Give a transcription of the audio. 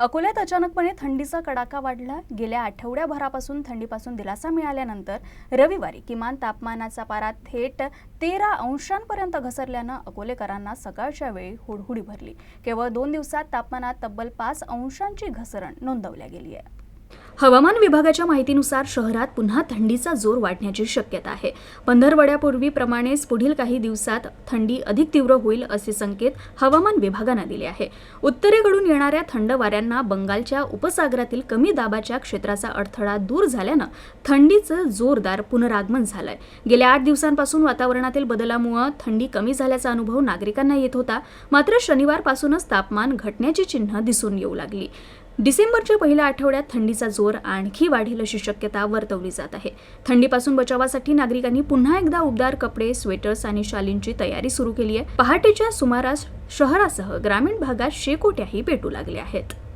अकोल्यात अचानकपणे थंडीचा कडाका वाढला. गेल्या आठवड्याभरापासून थंडीपासून दिलासा मिळाल्यानंतर रविवारी किमान तापमानाचा पारा थेट तेरा अंशांपर्यंत घसरल्यानं अकोलेकरांना सकाळच्या वेळी हुडहुडी भरली. केवळ दोन दिवसात तापमानात तब्बल पाच अंशांची घसरण नोंदवल्या गेली आहे. हवामान विभागाच्या माहितीनुसार शहरात पुन्हा थंडीचा जोर वाढण्याची शक्यता आहे. पंधरवड्यापूर्वीप्रमाणेच पुढील काही दिवसात थंडी अधिक तीव्र होईल असे संकेत हवामान विभागानं दिले आहे. उत्तरेकडून येणाऱ्या थंड वाऱ्यांना बंगालच्या उपसागरातील कमी दाबाच्या क्षेत्राचा अडथळा दूर झाल्यानं थंडीचं जोरदार पुनरागमन झालंय. गेल्या आठ दिवसांपासून वातावरणातील बदलामुळे थंडी कमी झाल्याचा अनुभव नागरिकांना येत होता. मात्र शनिवारपासूनच तापमान घटण्याची चिन्ह दिसून येऊ लागली. डिसेंबरच्या पहिल्या आठवड्यात थंडीचा जोर आणखी वाढेल अशी शक्यता वर्तवली जात आहे. थंडीपासून बचावासाठी नागरिकांनी पुन्हा एकदा उबदार कपडे स्वेटर्स आणि शालींची तयारी सुरू केली आहे. पहाटेच्या सुमारास शहरासह ग्रामीण भागात शेकोट्याही पेटू लागल्या आहेत.